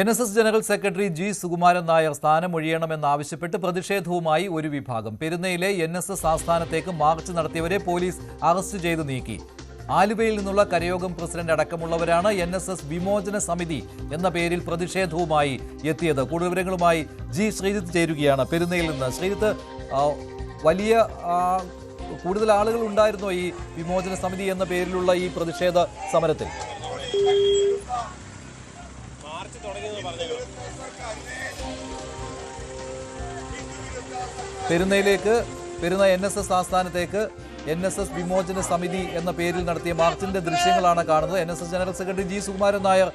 N S S general secretary G Sukumaran Nair സ്ഥാനമൊഴിയണമെന്നാവശ്യപ്പെട്ട് പ്രതിഷേധവുമായി ഒരു വിഭാഗം. പെരുന്നയിലെ എൻ എസ് എസ് ആസ്ഥാനത്തേക്ക് മാർച്ച് നടത്തിയവരെ പോലീസ് അറസ്റ്റ് ചെയ്തു നീക്കി. ആലുവയിൽ നിന്നുള്ള കരയോഗം പ്രസിഡന്റ് അടക്കമുള്ളവരാണ് എൻ എസ് എസ് വിമോചന സമിതി എന്ന പേരിൽ പ്രതിഷേധവുമായി എത്തിയത്. കൂടുതൽ വിവരങ്ങളുമായി ജി ശ്രീജിത്ത് ചേരുകയാണ്. പെരുന്നയിൽ നിന്ന് ശ്രീജിത്ത് വലിയ കൂടുതൽ ആളുകൾ ഉണ്ടായിരുന്നോ ഈ വിമോചന സമിതി എന്ന പേരിലുള്ള ഈ പ്രതിഷേധ സമരത്തിൽ? പെരുന്നയിലേക്ക് പെരുന്ന എൻ എസ് എസ് ആസ്ഥാനത്തേക്ക് എൻ എസ് എസ് വിമോചന സമിതി എന്ന പേരിൽ നടത്തിയ മാർച്ചിന്റെ ദൃശ്യങ്ങളാണ് കാണുന്നത്. N S S general secretary G Sukumaran Nair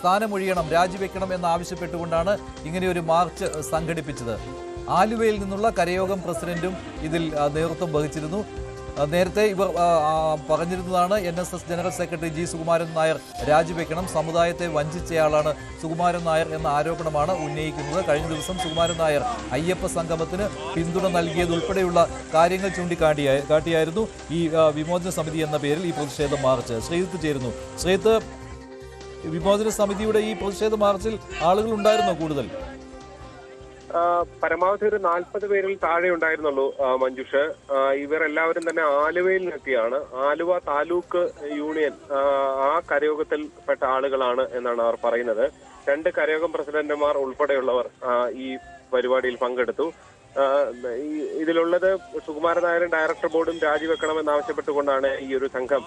സ്ഥാനമൊഴിയണം രാജിവെക്കണം എന്നാവശ്യപ്പെട്ടുകൊണ്ടാണ് ഇങ്ങനെയൊരു മാർച്ച് സംഘടിപ്പിച്ചത്. ആലുവയിൽ നിന്നുള്ള കരയോഗം പ്രസിഡന്റും ഇതിൽ നേതൃത്വം വഹിച്ചിരുന്നു. നേരത്തെ ഇവർ പറഞ്ഞിരുന്നതാണ് N S S general secretary G Sukumaran Nair രാജിവെക്കണം സമുദായത്തെ വഞ്ചിച്ചയാളാണ് സുകുമാരൻ നായർ എന്ന ആരോപണമാണ് ഉന്നയിക്കുന്നത്. കഴിഞ്ഞ ദിവസം സുകുമാരൻ നായർ അയ്യപ്പ സംഗമത്തിന് പിന്തുണ നൽകിയതുൾപ്പെടെയുള്ള കാര്യങ്ങൾ ചൂണ്ടിക്കാട്ടിയ കാട്ടിയായിരുന്നു ഈ വിമോചന സമിതി എന്ന പേരിൽ ഈ പ്രതിഷേധ മാർച്ച്. ശ്രീജിത്ത് ചേരുന്നു. ശ്രീജിത്ത് വിമോചന സമിതിയുടെ ഈ പ്രതിഷേധ മാർച്ചിൽ ആളുകൾ ഉണ്ടായിരുന്നോ കൂടുതൽ? പരമാവധി ഒരു നാൽപ്പത് പേരിൽ താഴെ ഉണ്ടായിരുന്നുള്ളൂ മഞ്ജുഷ്. ഇവരെല്ലാവരും തന്നെ ആലുവയിൽ നിന്നെത്തിയാണ് ആലുവ താലൂക്ക് യൂണിയൻ ആ, കരയോഗത്തിൽ പെട്ട ആളുകളാണ് എന്നാണ് അവർ പറയുന്നത്. രണ്ട് കരയോഗം പ്രസിഡന്റുമാർ ഉൾപ്പെടെയുള്ളവർ ഈ പരിപാടിയിൽ പങ്കെടുത്തു. ഇതിലുള്ളത് സുകുമാരൻ നായരും ഡയറക്ടർ ബോർഡും രാജിവെക്കണമെന്നാവശ്യപ്പെട്ടുകൊണ്ടാണ് ഈ ഒരു സംഘം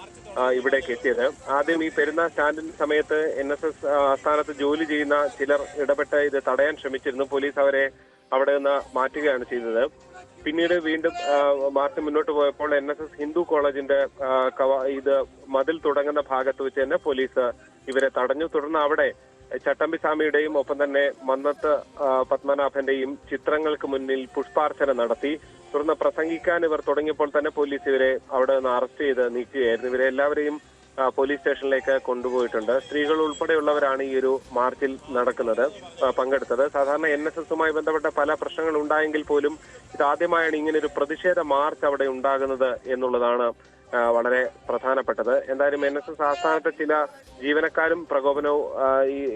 ഇവിടെ ഇവിടേക്ക് എത്തിയത്. ആദ്യം ഈ പെരുന്ന സ്റ്റാൻഡിൽ സമയത്ത് എൻ എസ് എസ് ആസ്ഥാനത്ത് ജോലി ചെയ്യുന്ന ചിലർ ഇടപെട്ട് ഇത് തടയാൻ ശ്രമിച്ചിരുന്നു. പോലീസ് അവരെ അവിടെ നിന്ന് മാറ്റുകയാണ് ചെയ്തത്. പിന്നീട് വീണ്ടും മാർച്ച് മുന്നോട്ട് പോയപ്പോൾ എൻ എസ് എസ് ഹിന്ദു കോളേജിന്റെ ഇത് മതിൽ തുടങ്ങുന്ന ഭാഗത്ത് വെച്ച് തന്നെ പോലീസ് ഇവരെ തടഞ്ഞു. തുടർന്ന് അവിടെ ചട്ടമ്പി സ്വാമിയുടെയും ഒപ്പം തന്നെ മന്നത്ത് പത്മനാഭന്റെയും ചിത്രങ്ങൾക്ക് മുന്നിൽ പുഷ്പാർച്ചന നടത്തി. തുടർന്ന് പ്രസംഗിക്കാൻ ഇവർ തുടങ്ങിയപ്പോൾ തന്നെ പോലീസ് ഇവരെ അവിടെ നിന്ന് അറസ്റ്റ് ചെയ്ത് നീക്കുകയായിരുന്നു. ഇവരെ എല്ലാവരെയും പോലീസ് സ്റ്റേഷനിലേക്ക് കൊണ്ടുപോയിട്ടുണ്ട്. സ്ത്രീകൾ ഉൾപ്പെടെയുള്ളവരാണ് ഈ ഒരു മാർച്ചിൽ നടക്കുന്നത് പങ്കെടുത്തത്. സാധാരണ എൻ എസ് എസുമായി ബന്ധപ്പെട്ട പല പ്രശ്നങ്ങൾ ഉണ്ടായെങ്കിൽ പോലും ഇതാദ്യമായാണ് ഇങ്ങനെ ഒരു പ്രതിഷേധ മാർച്ച് അവിടെ ഉണ്ടാകുന്നത് എന്നുള്ളതാണ് വളരെ പ്രധാനപ്പെട്ടത്. എന്തായാലും എൻ എസ് എസ് ആസ്ഥാനത്തെ ചില ജീവനക്കാരും പ്രകോപനവും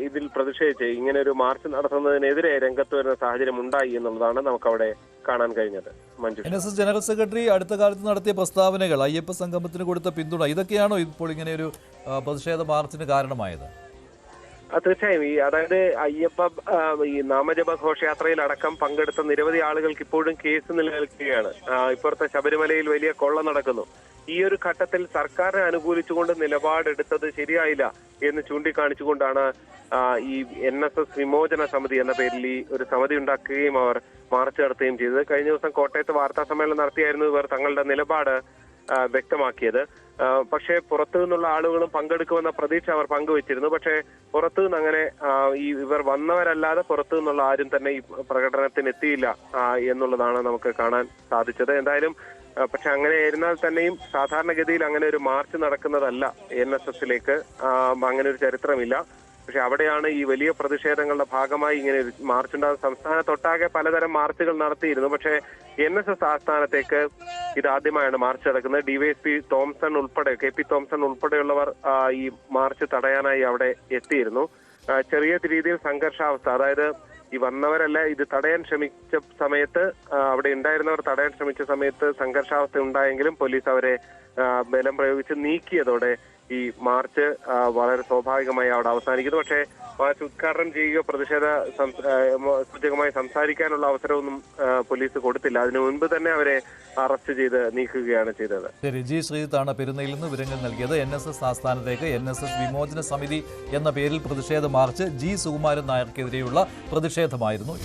ഇതിൽ പ്രതിഷേധിച്ച് ഇങ്ങനെ ഒരു മാർച്ച് നടത്തുന്നതിനെതിരെ രംഗത്ത് വരുന്ന സാഹചര്യം ഉണ്ടായി എന്നുള്ളതാണ് നമുക്ക് അവിടെ കാണാൻ കഴിഞ്ഞത്. Manju N S S general secretary അടുത്ത കാലത്ത് നടത്തിയ പ്രസ്താവനകൾ അയ്യപ്പ സംഗമത്തിന് കൊടുത്ത പിന്തുണ ഇതൊക്കെയാണോ ഇപ്പോൾ ഇങ്ങനെ ഒരു പ്രതിഷേധ മാർച്ചിന് കാരണമായത്? തീർച്ചയായും. ഈ അതായത് അയ്യപ്പ ഈ നാമജപ ഘോഷയാത്രയിൽ അടക്കം പങ്കെടുത്ത നിരവധി ആളുകൾക്ക് ഇപ്പോഴും കേസ് നിലനിൽക്കുകയാണ്. ഇപ്പുറത്തെ ശബരിമലയിൽ വലിയ കൊള്ള നടക്കുന്നു. ഈ ഒരു ഘട്ടത്തിൽ സർക്കാരിനെ അനുകൂലിച്ചുകൊണ്ട് നിലപാടെടുത്തത് ശരിയായില്ല എന്ന് ചൂണ്ടിക്കാണിച്ചുകൊണ്ടാണ് ഈ എൻ എസ് എസ് വിമോചന സമിതി എന്ന പേരിൽ ഈ ഒരു സമിതി ഉണ്ടാക്കുകയും അവർ മാർച്ച് നടത്തുകയും ചെയ്തത്. കഴിഞ്ഞ ദിവസം കോട്ടയത്ത് വാർത്താ സമ്മേളനം നടത്തിയായിരുന്നു ഇവർ തങ്ങളുടെ നിലപാട്. വ്യക്തമാക്കിയത്. പക്ഷേ പുറത്തു നിന്നുള്ള ആളുകളും പങ്കെടുക്കുമെന്ന പ്രതീക്ഷ അവർ പങ്കുവച്ചിരുന്നു. പക്ഷേ പുറത്തു നിന്ന് അങ്ങനെ ഈ ഇവർ വന്നവരല്ലാതെ പുറത്തു നിന്നുള്ള ആരും തന്നെ ഈ പ്രകടനത്തിന് എത്തിയില്ല എന്നുള്ളതാണ് നമുക്ക് കാണാൻ സാധിച്ചത്. എന്തായാലും പക്ഷെ അങ്ങനെ ആയിരുന്നാൽ തന്നെയും സാധാരണഗതിയിൽ അങ്ങനെ ഒരു മാർച്ച് നടക്കുന്നതല്ല എൻ എസ് എസിലേക്ക്. അങ്ങനെ ഒരു ചരിത്രമില്ല. പക്ഷെ അവിടെയാണ് ഈ വലിയ പ്രതിഷേധങ്ങളുടെ ഭാഗമായി ഇങ്ങനെ മാർച്ച് ഉണ്ടാകുന്ന സംസ്ഥാനത്തൊട്ടാകെ പലതരം മാർച്ചുകൾ നടത്തിയിരുന്നു. പക്ഷേ എൻ എസ് എസ് ആസ്ഥാനത്തേക്ക് ഇതാദ്യമായാണ് മാർച്ച് നടക്കുന്നത്. ഡിവൈഎസ്പി തോംസൺ ഉൾപ്പെടെ കെ പി തോംസൺ ഉൾപ്പെടെയുള്ളവർ ഈ മാർച്ച് തടയാനായി അവിടെ എത്തിയിരുന്നു. ചെറിയ രീതിയിൽ സംഘർഷാവസ്ഥ. അതായത് ഈ വന്നവരല്ല ഇത് തടയാൻ ശ്രമിച്ച സമയത്ത് അവിടെ ഉണ്ടായിരുന്നവർ തടയാൻ ശ്രമിച്ച സമയത്ത് സംഘർഷാവസ്ഥ ഉണ്ടായെങ്കിലും പോലീസ് അവരെ ബലം പ്രയോഗിച്ച് നീക്കിയതോടെ ഈ മാർച്ച് വളരെ സ്വാഭാവികമായി അവിടെ അവസാനിക്കുന്നു. പക്ഷേ മാർച്ച് ഉദ്ഘാടനം ചെയ്യുകയോ പ്രതിഷേധ സൂചകമായി സംസാരിക്കാനുള്ള അവസരമൊന്നും പോലീസ് കൊടുത്തില്ല. അതിനു മുൻപ് തന്നെ അവരെ അറസ്റ്റ് ചെയ്ത് നീക്കുകയാണ് ചെയ്തത്. ശരി ജി ശ്രീജിത്താണ് പെരുന്നയിൽ നിന്ന് വിവരങ്ങൾ നൽകിയത്. എൻ എസ് എസ് ആസ്ഥാനത്തേക്ക് എൻ എസ് എസ് വിമോചന സമിതി എന്ന പേരിൽ പ്രതിഷേധ മാർച്ച് ജി സുകുമാരൻ നായർക്കെതിരെയുള്ള പ്രതിഷേധമായിരുന്നു.